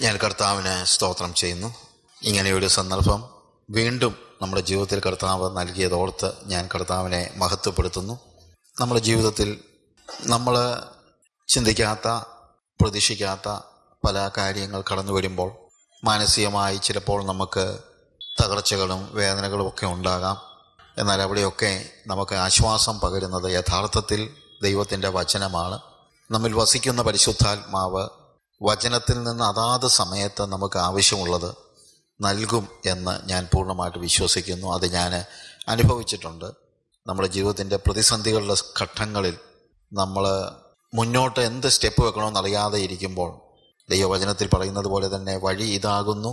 ഞാൻ കർത്താവിനെ സ്തോത്രം ചെയ്യുന്നു. ഇങ്ങനെയൊരു സന്ദർഭം വീണ്ടും നമ്മുടെ ജീവിതത്തിൽ കർത്താവ് നൽകിയതോർത്ത് ഞാൻ കർത്താവിനെ മഹത്വപ്പെടുത്തുന്നു. നമ്മുടെ ജീവിതത്തിൽ നമ്മൾ ചിന്തിക്കാത്ത പ്രതീക്ഷിക്കാത്ത പല കാര്യങ്ങൾ കടന്നു വരുമ്പോൾ മാനസികമായി ചിലപ്പോൾ നമുക്ക് തകർച്ചകളും വേദനകളും ഒക്കെ ഉണ്ടാകാം. എന്നാൽ അവിടെയൊക്കെ നമുക്ക് ആശ്വാസം പകരുന്നത് യഥാർത്ഥത്തിൽ ദൈവത്തിന്റെ വചനമാണ്. നമ്മിൽ വസിക്കുന്ന പരിശുദ്ധാത്മാവ് വചനത്തിൽ നിന്ന് അതാത് സമയത്ത് നമുക്ക് ആവശ്യമുള്ളത് നൽകും എന്ന് ഞാൻ പൂർണമായിട്ട് വിശ്വസിക്കുന്നു. അത് ഞാൻ അനുഭവിച്ചിട്ടുണ്ട്. നമ്മുടെ ജീവിതത്തിന്റെ പ്രതിസന്ധികളുടെ ഘട്ടങ്ങളിൽ നമ്മൾ മുന്നോട്ട് എന്ത് സ്റ്റെപ്പ് വെക്കണമെന്ന് അറിയാതെ ഇരിക്കുമ്പോൾ ദൈവവചനത്തിൽ പറയുന്നത് പോലെ തന്നെ വഴി ഇതാകുന്നു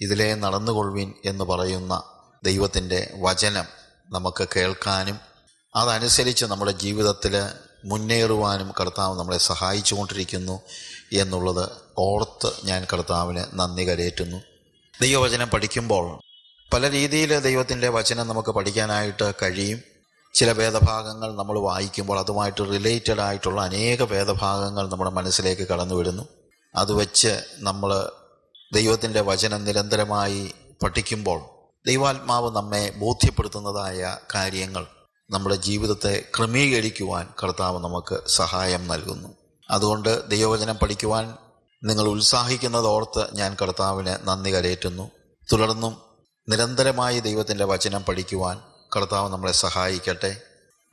ഇതിലെ നടന്നുകൊള്ളുവിൻ എന്ന് പറയുന്ന ദൈവത്തിന്റെ വചനം നമുക്ക് കേൾക്കാനും അതനുസരിച്ച് നമ്മുടെ ജീവിതത്തിൽ മുന്നേറുവാനും കർത്താവ് നമ്മളെ സഹായിച്ചു കൊണ്ടിരിക്കുന്നു എന്നുള്ളത് ഓർത്ത് ഞാൻ കർത്താവിന് നന്ദി കരയേറ്റുന്നു. ദൈവവചനം പഠിക്കുമ്പോൾ പല രീതിയിൽ ദൈവത്തിന്റെ വചനം നമുക്ക് പഠിക്കാനായിട്ട് കഴിയും. ചില വേദഭാഗങ്ങൾ നമ്മൾ വായിക്കുമ്പോൾ അതുമായിട്ട് റിലേറ്റഡ് ആയിട്ടുള്ള അനേക വേദഭാഗങ്ങൾ നമ്മുടെ മനസ്സിലേക്ക് കടന്നു വരുന്നു അത് വെച്ച് നമ്മൾ ദൈവത്തിന്റെ വചനം നിരന്തരമായി പഠിക്കുമ്പോൾ ദൈവാത്മാവ് നമ്മെ ബോധ്യപ്പെടുത്തുന്നതായ കാര്യങ്ങൾ നമ്മുടെ ജീവിതത്തെ ക്രമീകരിക്കുവാൻ കർത്താവ് നമുക്ക് സഹായം നൽകുന്നു. അതുകൊണ്ട് ദൈവവചനം പഠിക്കുവാൻ നിങ്ങൾ ഉത്സാഹിക്കുന്നതോർത്ത് ഞാൻ കർത്താവിന് നന്ദി കരയേറ്റുന്നു. തുടർന്നും നിരന്തരമായി ദൈവത്തിന്റെ വചനം പഠിക്കുവാൻ കർത്താവ് നമ്മളെ സഹായിക്കട്ടെ.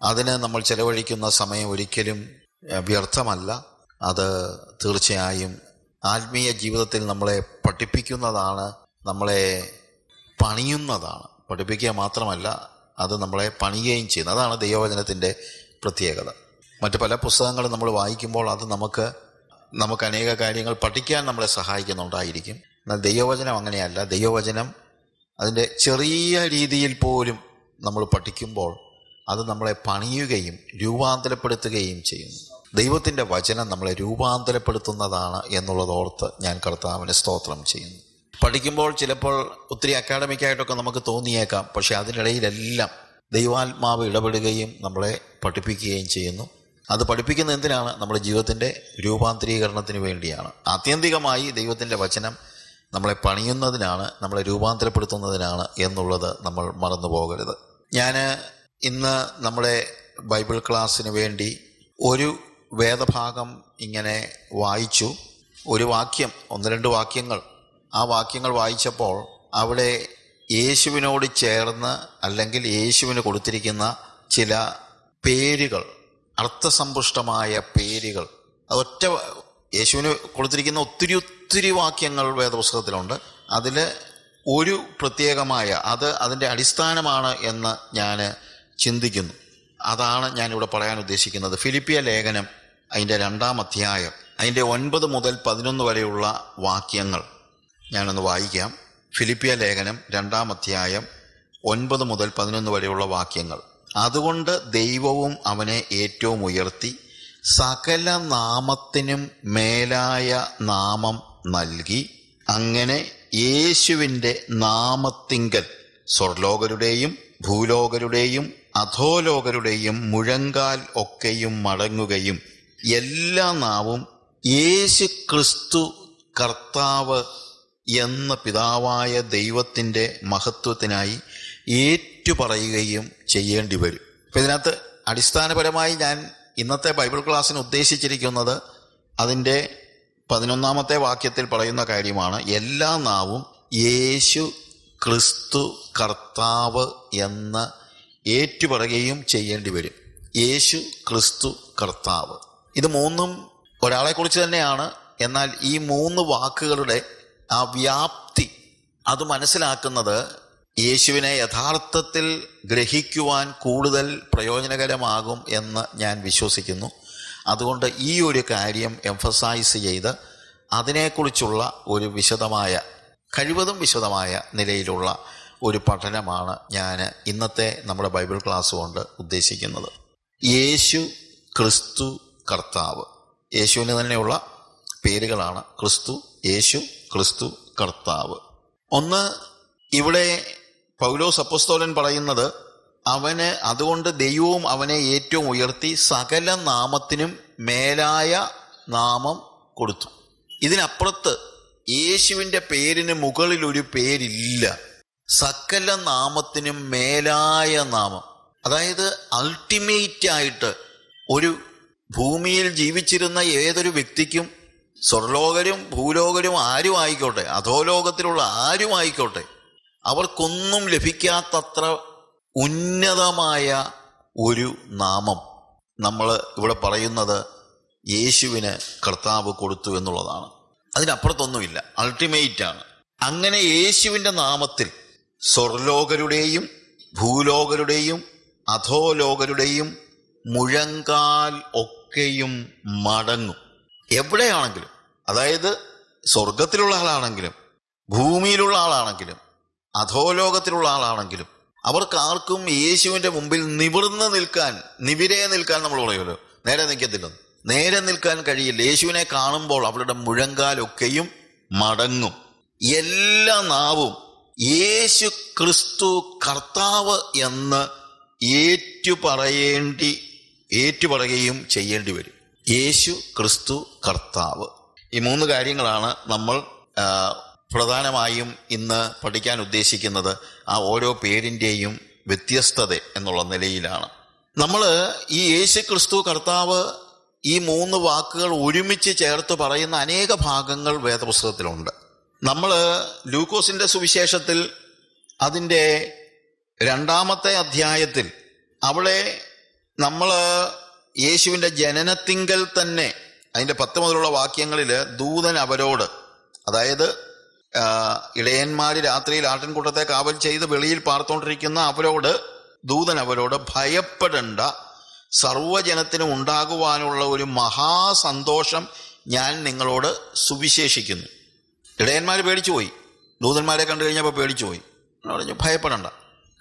അതിന് നമ്മൾ ചെലവഴിക്കുന്ന സമയം ഒരിക്കലും വ്യർത്ഥമല്ല. അത് തീർച്ചയായും ആത്മീയ ജീവിതത്തിൽ നമ്മളെ പഠിപ്പിക്കുന്നതാണ് നമ്മളെ പണിയുന്നതാണ്. പഠിപ്പിക്കുക മാത്രമല്ല അത് നമ്മളെ പണിയുകയും ചെയ്യുന്നു. അതാണ് ദൈവവചനത്തിന്റെ പ്രത്യേകത. മറ്റ് പല പുസ്തകങ്ങളും നമ്മൾ വായിക്കുമ്പോൾ അത് നമുക്ക് നമുക്ക് അനേക കാര്യങ്ങൾ പഠിക്കാൻ നമ്മളെ സഹായിക്കുന്നുണ്ടായിരിക്കും. എന്നാൽ ദൈവവചനം അങ്ങനെയല്ല. ദൈവവചനം അതിന്റെ ചെറിയ രീതിയിൽ പോലും നമ്മൾ പഠിക്കുമ്പോൾ അത് നമ്മളെ പണിയുകയും രൂപാന്തരപ്പെടുത്തുകയും ചെയ്യുന്നു. ദൈവത്തിന്റെ വചനം നമ്മളെ രൂപാന്തരപ്പെടുത്തുന്നതാണ് എന്നുള്ളതോർത്ത് ഞാൻ കർത്താവിന് സ്തോത്രം ചെയ്യുന്നു. പഠിക്കുമ്പോൾ ചിലപ്പോൾ ഒത്തിരി അക്കാഡമിക്കായിട്ടൊക്കെ നമുക്ക് തോന്നിയേക്കാം. പക്ഷെ അതിനിടയിലെല്ലാം ദൈവാത്മാവ് ഇടപെടുകയും നമ്മളെ പഠിപ്പിക്കുകയും ചെയ്യുന്നു. അത് പഠിപ്പിക്കുന്ന എന്തിനാണ്? നമ്മുടെ ജീവിതത്തിന്റെ രൂപാന്തരീകരണത്തിന് വേണ്ടിയാണ്. ആത്യന്തികമായി ദൈവത്തിന്റെ വചനം നമ്മളെ പണിയുന്നതിനാണ് നമ്മളെ രൂപാന്തരപ്പെടുത്തുന്നതിനാണ് എന്നുള്ളത് നമ്മൾ മറന്നു പോകരുത്. ഞാൻ ഇന്ന് നമ്മുടെ ബൈബിൾ ക്ലാസ്സിന് വേണ്ടി ഒരു വേദഭാഗം ഇങ്ങനെ വായിച്ചു. ഒരു വാക്യം ഒന്ന് രണ്ട് വാക്യങ്ങൾ. ആ വാക്യങ്ങൾ വായിച്ചപ്പോൾ അവിടെ യേശുവിനോട് ചേർന്ന് അല്ലെങ്കിൽ യേശുവിന് കൊടുത്തിരിക്കുന്ന ചില പേരുകൾ അർത്ഥസമ്പുഷ്ടമായ പേരുകൾ. അതൊറ്റ യേശുവിന് കൊടുത്തിരിക്കുന്ന ഒത്തിരി ഒത്തിരി വാക്യങ്ങൾ വേദപുസ്തകത്തിലുണ്ട്. അതിൽ ഒരു പ്രത്യേകമായ അത് അതിന്റെ അടിസ്ഥാനമാണ് എന്ന് ഞാൻ ചിന്തിക്കുന്നു. അതാണ് ഞാനിവിടെ പറയാൻ ഉദ്ദേശിക്കുന്നത്. ഫിലിപ്പിയ ലേഖനം അതിന്റെ രണ്ടാം അധ്യായം അതിന്റെ ഒൻപത് മുതൽ പതിനൊന്ന് വരെയുള്ള വാക്യങ്ങൾ ഞാനൊന്ന് വായിക്കാം. ഫിലിപ്പിയ ലേഖനം രണ്ടാം അധ്യായം ഒൻപത് മുതൽ പതിനൊന്ന് വരെയുള്ള വാക്യങ്ങൾ. അതുകൊണ്ട് ദൈവവും അവനെ ഏറ്റവും ഉയർത്തി സകല നാമത്തിനും മേലായ നാമം നൽകി അങ്ങനെ യേശുവിന്റെ നാമത്തിങ്കൽ സ്വർലോകരുടെയും ഭൂലോകരുടെയും അധോലോകരുടെയും മുഴങ്കാൽ ഒക്കെയും മടങ്ങുകയും എല്ലാ നാവും യേശു ക്രിസ്തു കർത്താവ് എന്ന പിതാവായ ദൈവത്തിന്റെ മഹത്വത്തിനായി ഏറ്റുപറയുകയും ചെയ്യേണ്ടി വരും അപ്പം ഇതിനകത്ത് അടിസ്ഥാനപരമായി ഞാൻ ഇന്നത്തെ ബൈബിൾ ക്ലാസ്സിന് ഉദ്ദേശിച്ചിരിക്കുന്നത് അതിന്റെ പതിനൊന്നാമത്തെ വാക്യത്തിൽ പറയുന്ന കാര്യമാണ് എല്ലാ നാവും യേശു ക്രിസ്തു കർത്താവ് എന്ന് ഏറ്റുപറയുകയും ചെയ്യേണ്ടി വരും യേശു ക്രിസ്തു കർത്താവ്. ഇത് മൂന്നും ഒരാളെക്കുറിച്ച് തന്നെയാണ്. എന്നാൽ ഈ മൂന്ന് വാക്കുകളുടെ ആ വ്യാപ്തി അത് മനസ്സിലാക്കുന്നത് യേശുവിനെ യഥാർത്ഥത്തിൽ ഗ്രഹിക്കുവാൻ കൂടുതൽ പ്രയോജനകരമാകും എന്ന് ഞാൻ വിശ്വസിക്കുന്നു. അതുകൊണ്ട് ഈ ഒരു കാര്യം എംഫസൈസ് ചെയ്ത് അതിനെക്കുറിച്ചുള്ള ഒരു വിശദമായ കഴിവതും വിശദമായ നിലയിലുള്ള ഒരു പഠനമാണ് ഞാൻ ഇന്നത്തെ നമ്മുടെ ബൈബിൾ ക്ലാസ് കൊണ്ട് ഉദ്ദേശിക്കുന്നത്. യേശു ക്രിസ്തു കർത്താവ്. യേശുവിന് തന്നെയുള്ള പേരുകളാണ് ക്രിസ്തു യേശു ക്രിസ്തു കർത്താവ്. ഒന്ന് ഇവിടെ പൗലോസ് അപ്പസ്തോലൻ പറയുന്നത് അവന് അതുകൊണ്ട് ദൈവവും അവനെ ഏറ്റവും ഉയർത്തി സകല നാമത്തിനും മേലായ നാമം കൊടുത്തു. ഇതിനപ്പുറത്ത് യേശുവിന്റെ പേരിന് മുകളിൽ ഒരു പേരില്ല. സകല നാമത്തിനും മേലായ നാമം. അതായത് അൾട്ടിമേറ്റ് ആയിട്ട് ഒരു ഭൂമിയിൽ ജീവിച്ചിരുന്ന ഏതൊരു വ്യക്തിക്കും സ്വർലോകരും ഭൂലോകരും ആരും ആയിക്കോട്ടെ അധോലോകത്തിലുള്ള ആരും ആയിക്കോട്ടെ അവർക്കൊന്നും ലഭിക്കാത്തത്ര ഉന്നതമായ ഒരു നാമം നമ്മൾ ഇവിടെ പറയുന്നത് യേശുവിന് കർത്താവ് കൊടുത്തു എന്നുള്ളതാണ്. അതിനപ്പുറത്തൊന്നുമില്ല. അൾട്ടിമേറ്റ് ആണ് അങ്ങനെ യേശുവിന്റെ നാമത്തിൽ സ്വർലോകരുടെയും ഭൂലോകരുടെയും അധോലോകരുടെയും മുഴങ്കാൽ ഒക്കെയും മടങ്ങും. എവിടെയാണെങ്കിലും അതായത് സ്വർഗത്തിലുള്ള ആളാണെങ്കിലും ഭൂമിയിലുള്ള ആളാണെങ്കിലും അധോലോകത്തിലുള്ള ആളാണെങ്കിലും അവർക്ക് ആർക്കും യേശുവിന്റെ മുമ്പിൽ നിവർന്ന് നിൽക്കാൻ നിവിരെ നിൽക്കാൻ നമ്മൾ പറയുമല്ലോ നേരെ നിൽക്കത്തില്ലെന്ന് നേരെ നിൽക്കാൻ കഴിയില്ല. യേശുവിനെ കാണുമ്പോൾ അവരുടെ മുഴങ്കാലൊക്കെയും മടങ്ങും. എല്ലാ നാവും യേശു ക്രിസ്തു കർത്താവ് എന്ന് ഏറ്റുപറയേണ്ടി ഏറ്റുപറയുകയും ചെയ്യേണ്ടി വരും. യേശു ക്രിസ്തു കർത്താവ്. ഈ മൂന്ന് കാര്യങ്ങളാണ് നമ്മൾ പ്രധാനമായും ഇന്ന് പഠിക്കാൻ ഉദ്ദേശിക്കുന്നത് ആ ഓരോ പേരിന്റെയും വ്യത്യസ്തത എന്നുള്ള നിലയിലാണ്. നമ്മൾ ഈ യേശു ക്രിസ്തു കർത്താവ് ഈ മൂന്ന് വാക്കുകൾ ഒരുമിച്ച് ചേർത്ത് പറയുന്ന അനേക ഭാഗങ്ങൾ വേദപുസ്തകത്തിലുണ്ട്. നമ്മൾ ലൂക്കോസിന്റെ സുവിശേഷത്തിൽ അതിന്റെ രണ്ടാമത്തെ അധ്യായത്തിൽ അവിടെ നമ്മൾ യേശുവിന്റെ ജനനത്തിങ്കൽ തന്നെ അതിന്റെ പത്ത് മുതലുള്ള വാക്യങ്ങളിൽ ദൂതൻ അവരോട് അതായത് ഇടയന്മാര് രാത്രിയിൽ ആട്ടിൻകൂട്ടത്തെ കാവൽ ചെയ്ത് വെളിയിൽ പാർത്തോണ്ടിരിക്കുന്ന അവരോട് ദൂതൻ അവരോട് ഭയപ്പെടേണ്ട. സർവജനത്തിന് ഉണ്ടാകുവാനുള്ള ഒരു മഹാസന്തോഷം ഞാൻ നിങ്ങളോട് സുവിശേഷിക്കുന്നു. ഇടയന്മാർ പേടിച്ചു പോയി ദൂതന്മാരെ കണ്ടു കഴിഞ്ഞപ്പോൾ പേടിച്ചു പോയി പറഞ്ഞു ഭയപ്പെടണ്ട.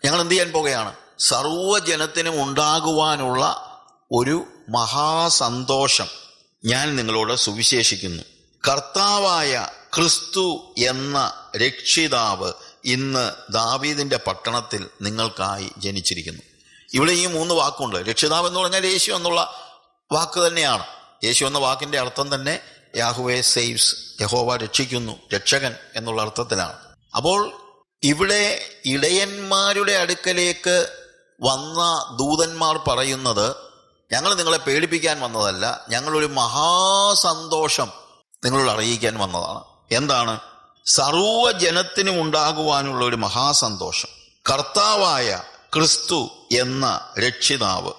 ഞങ്ങൾ എന്ത് ചെയ്യാൻ പോകുകയാണ്? സർവജനത്തിനും ഉണ്ടാകുവാനുള്ള ഒരു മഹാസന്തോഷം ഞാൻ നിങ്ങളോട് സുവിശേഷിക്കുന്നു. കർത്താവായ ക്രിസ്തു എന്ന രക്ഷിതാവ് ഇന്ന് ദാവീദിന്റെ പട്ടണത്തിൽ നിങ്ങൾക്കായി ജനിച്ചിരിക്കുന്നു. ഇവിടെ ഈ മൂന്ന് വാക്കുണ്ട്. രക്ഷിതാവ് എന്ന് പറഞ്ഞാൽ യേശു എന്നുള്ള വാക്ക് തന്നെയാണ്. യേശു എന്ന വാക്കിന്റെ അർത്ഥം തന്നെ യാഹുവെ സേവ്സ് യഹോവ രക്ഷിക്കുന്നു രക്ഷകൻ എന്നുള്ള അർത്ഥത്തിലാണ്. അപ്പോൾ ഇവിടെ ഇടയന്മാരുടെ അടുക്കലേക്ക് വന്ന ദൂതന്മാർ പറയുന്നത് ഞങ്ങൾ നിങ്ങളെ പേടിപ്പിക്കാൻ വന്നതല്ല ഞങ്ങളൊരു മഹാസന്തോഷം നിങ്ങളോട് അറിയിക്കാൻ വന്നതാണ്. എന്താണ്? സർവജനത്തിനും ഉണ്ടാകുവാനുള്ള ഒരു മഹാസന്തോഷം. കർത്താവായ ക്രിസ്തു എന്ന രക്ഷിതാവ്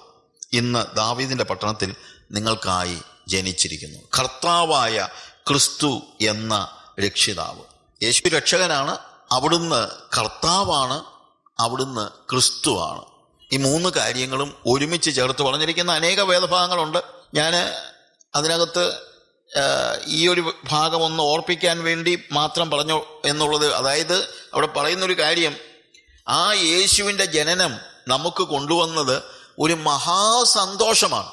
ഇന്ന് ദാവീദിന്റെ പട്ടണത്തിൽ നിങ്ങൾക്കായി ജനിച്ചിരിക്കുന്നു. കർത്താവായ ക്രിസ്തു എന്ന രക്ഷിതാവ്. യേശു രക്ഷകനാണ് അവിടുന്ന് കർത്താവാണ് അവിടുന്ന് ക്രിസ്തുവാണ്. ഈ മൂന്ന് കാര്യങ്ങളും ഒരുമിച്ച് ചേർത്ത് പറഞ്ഞിരിക്കുന്ന അനേക വേദഭാഗങ്ങളുണ്ട്. ഞാൻ അതിനകത്ത് ഈ ഒരു ഭാഗം ഒന്ന് ഓർപ്പിക്കാൻ വേണ്ടി മാത്രം പറഞ്ഞു എന്നുള്ളത്. അതായത് അവിടെ പറയുന്നൊരു കാര്യം ആ യേശുവിന്റെ ജനനം നമുക്ക് കൊണ്ടുവന്നത് ഒരു മഹാസന്തോഷമാണ്.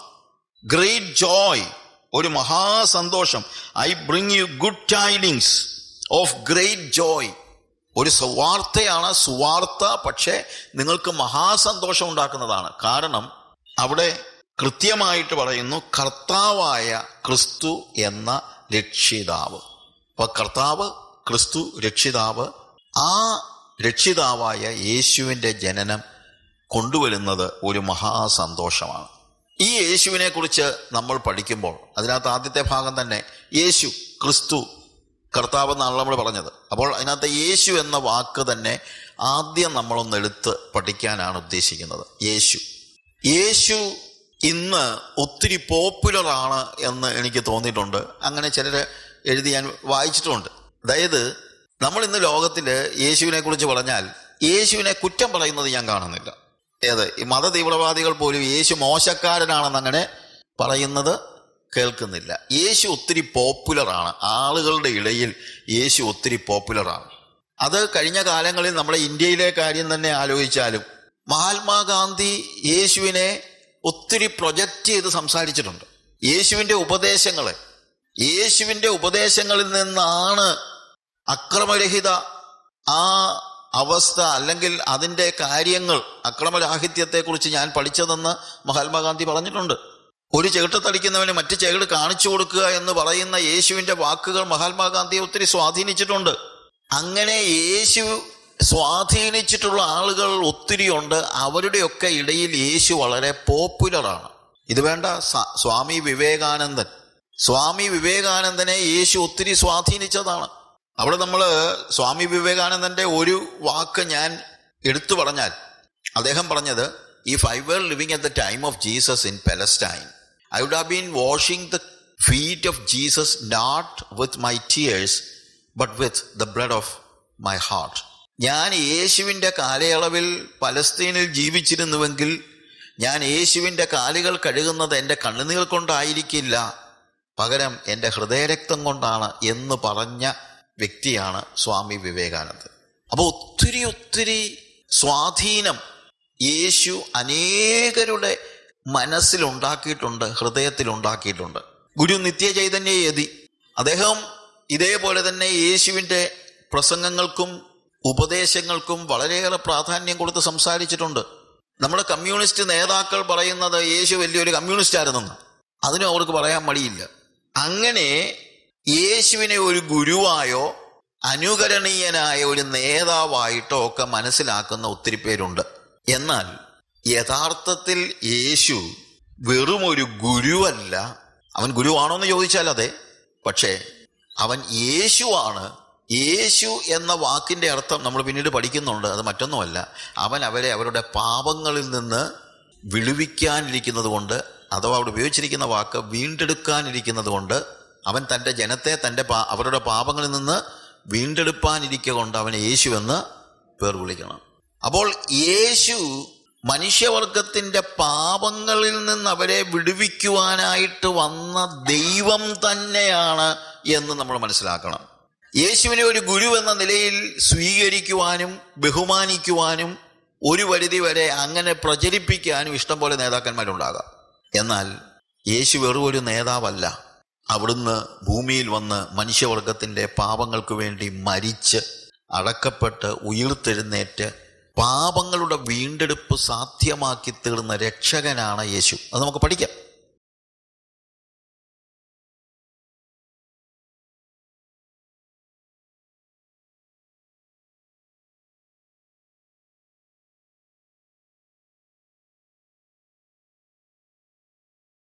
ഗ്രേറ്റ് ജോയ് ഒരു മഹാസന്തോഷം. I bring you good tidings of great joy ഒരു സുവാർത്തയാണ് സുവാർത്ത പക്ഷേ നിങ്ങൾക്ക് മഹാസന്തോഷം ഉണ്ടാക്കുന്നതാണ്. കാരണം അവിടെ കൃത്യമായിട്ട് പറയുന്നു കർത്താവായ ക്രിസ്തു എന്ന രക്ഷിതാവ്. അപ്പോൾ കർത്താവ് ക്രിസ്തു രക്ഷിതാവ് ആ രക്ഷിതാവായ യേശുവിന്റെ ജനനം കൊണ്ടുവരുന്നത് ഒരു മഹാസന്തോഷമാണ്. ഈ യേശുവിനെ കുറിച്ച് നമ്മൾ പഠിക്കുമ്പോൾ അതിനകത്ത് ആദ്യത്തെ ഭാഗം തന്നെ യേശു ക്രിസ്തു കർത്താവ് എന്നാണ് നമ്മൾ പറഞ്ഞത്. അപ്പോൾ അതിനകത്ത് യേശു എന്ന വാക്ക് തന്നെ ആദ്യം നമ്മളൊന്ന് എടുത്ത് പഠിക്കാനാണ് ഉദ്ദേശിക്കുന്നത്. യേശു. യേശു ഇന്ന് ഒത്തിരി പോപ്പുലർ ആണ് എന്ന് എനിക്ക് തോന്നിയിട്ടുണ്ട്. അങ്ങനെ ചിലർ എഴുതി ഞാൻ വായിച്ചിട്ടുമുണ്ട് അതായത് നമ്മൾ ഇന്ന് ലോകത്തിൽ യേശുവിനെ കുറിച്ച് പറഞ്ഞാൽ യേശുവിനെ കുറ്റം പറയുന്നത് ഞാൻ കാണുന്നില്ല. ഏത്? ഈ മത തീവ്രവാദികൾ പോലും യേശു മോശക്കാരനാണെന്ന് അങ്ങനെ പറയുന്നത് കേൾക്കുന്നില്ല. യേശു ഒത്തിരി പോപ്പുലറാണ്. ആളുകളുടെ ഇടയിൽ യേശു ഒത്തിരി പോപ്പുലറാണ്. അത് കഴിഞ്ഞ കാലങ്ങളിൽ നമ്മുടെ ഇന്ത്യയിലെ കാര്യം തന്നെ ആലോചിച്ചാലും മഹാത്മാഗാന്ധി യേശുവിനെ ഒത്തിരി പ്രൊജക്റ്റ് ചെയ്ത് സംസാരിച്ചിട്ടുണ്ട്. യേശുവിന്റെ ഉപദേശങ്ങളെ. യേശുവിന്റെ ഉപദേശങ്ങളിൽ നിന്നാണ് അക്രമരഹിത ആ അവസ്ഥ അല്ലെങ്കിൽ അതിന്റെ കാര്യങ്ങൾ അക്രമരാഹിത്യത്തെക്കുറിച്ച് ഞാൻ പഠിച്ചതെന്ന് മഹാത്മാഗാന്ധി പറഞ്ഞിട്ടുണ്ട്. ഒരു ചെകിട്ടത്തടിക്കുന്നവന് മറ്റു ചെകിട് കാണിച്ചു കൊടുക്കുക എന്ന് പറയുന്ന യേശുവിന്റെ വാക്കുകൾ മഹാത്മാഗാന്ധിയെ ഒത്തിരി സ്വാധീനിച്ചിട്ടുണ്ട്. അങ്ങനെ യേശു സ്വാധീനിച്ചിട്ടുള്ള ആളുകൾ ഒത്തിരിയുണ്ട്. അവരുടെയൊക്കെ ഇടയിൽ യേശു വളരെ പോപ്പുലറാണ്. ഇത് വേണ്ട സ്വാമി വിവേകാനന്ദൻ. സ്വാമി വിവേകാനന്ദനെ യേശു ഒത്തിരി സ്വാധീനിച്ചതാണ്. അവിടെ നമ്മൾ സ്വാമി വിവേകാനന്ദന്റെ ഒരു വാക്ക് ഞാൻ എടുത്തു പറഞ്ഞാൽ അദ്ദേഹം പറഞ്ഞത് ഈ I were living at the time of Jesus in Palestine I would have been washing the feet of Jesus not with my tears but with the blood of my heart ഞാൻ യേശുവിന്റെ കാലയളവിൽ പലസ്തീനിൽ ജീവിച്ചിരുന്നുവെങ്കിൽ ഞാൻ യേശുവിന്റെ കാലുകൾ കഴുകുന്നത് എന്റെ കണ്ണുനീർ കൊണ്ടായിരിക്കില്ല. പകരം എന്റെ ഹൃദയരക്തം കൊണ്ടാണ് എന്ന് പറഞ്ഞ വ്യക്തിയാണ് സ്വാമി വിവേകാനന്ദൻ. അപ്പോൾ ഒത്തിരി ഒത്തിരി സ്വാധീനം യേശു അനേകരുടെ മനസ്സിലുണ്ടാക്കിയിട്ടുണ്ട് ഹൃദയത്തിലുണ്ടാക്കിയിട്ടുണ്ട്. ഗുരു നിത്യ ചൈതന്യ യതി അദ്ദേഹം ഇതേപോലെ തന്നെ യേശുവിന്റെ പ്രസംഗങ്ങൾക്കും ഉപദേശങ്ങൾക്കും വളരെയേറെ പ്രാധാന്യം കൊടുത്ത് സംസാരിച്ചിട്ടുണ്ട്. നമ്മുടെ കമ്മ്യൂണിസ്റ്റ് നേതാക്കൾ പറയുന്നത് യേശു വലിയൊരു കമ്മ്യൂണിസ്റ്റ് ആയിരുന്നെന്ന് അതിനും അവർക്ക് പറയാൻ മടിയില്ല. അങ്ങനെ യേശുവിനെ ഒരു ഗുരുവായോ അനുകരണീയനായ ഒരു നേതാവായിട്ടോ ഒക്കെ മനസ്സിലാക്കുന്ന ഒത്തിരി പേരുണ്ട്. എന്നാൽ യഥാർത്ഥത്തിൽ യേശു വെറും ഒരു ഗുരുവല്ല. അവൻ ഗുരുവാണോ എന്ന് ചോദിച്ചാൽ അതെ. പക്ഷേ അവൻ യേശുവാണ് യേശു എന്ന വാക്കിന്റെ അർത്ഥം നമ്മൾ പിന്നീട് പഠിക്കുന്നുണ്ട് അത് മറ്റൊന്നുമല്ല. അവൻ അവരെ അവരുടെ പാപങ്ങളിൽ നിന്ന് വിളിവിക്കാനിരിക്കുന്നത് കൊണ്ട് അഥവാ അവിടെ ഉപയോഗിച്ചിരിക്കുന്ന വാക്ക് വീണ്ടെടുക്കാനിരിക്കുന്നത് കൊണ്ട് അവൻ തന്റെ ജനത്തെ തന്റെ പാ അവരുടെ പാപങ്ങളിൽ നിന്ന് വീണ്ടെടുപ്പാനിരിക്കുക കൊണ്ട് അവനെ യേശു എന്ന് പേർ വിളിക്കണം. അപ്പോൾ യേശു മനുഷ്യവർഗത്തിന്റെ പാപങ്ങളിൽ നിന്ന് അവരെ വിടുവിക്കുവാനായിട്ട് വന്ന ദൈവം തന്നെയാണ് എന്ന് നമ്മൾ മനസ്സിലാക്കണം. യേശുവിനെ ഒരു ഗുരു എന്ന നിലയിൽ സ്വീകരിക്കുവാനും ബഹുമാനിക്കുവാനും ഒരു പരിധി വരെ അങ്ങനെ പ്രചരിപ്പിക്കാനും ഇഷ്ടം പോലെ നേതാക്കന്മാരുണ്ടാകാം. എന്നാൽ യേശു വെറും ഒരു നേതാവല്ല. അവിടുന്ന് ഭൂമിയിൽ വന്ന് മനുഷ്യവർഗത്തിന്റെ പാപങ്ങൾക്ക് വേണ്ടി മരിച്ച് അടക്കപ്പെട്ട് ഉയർത്തെഴുന്നേറ്റ് പാപങ്ങളുടെ വീണ്ടെടുപ്പ് സാധ്യമാക്കി തീർന്ന രക്ഷകനാണ് യേശു. അത് നമുക്ക് പഠിക്കാം.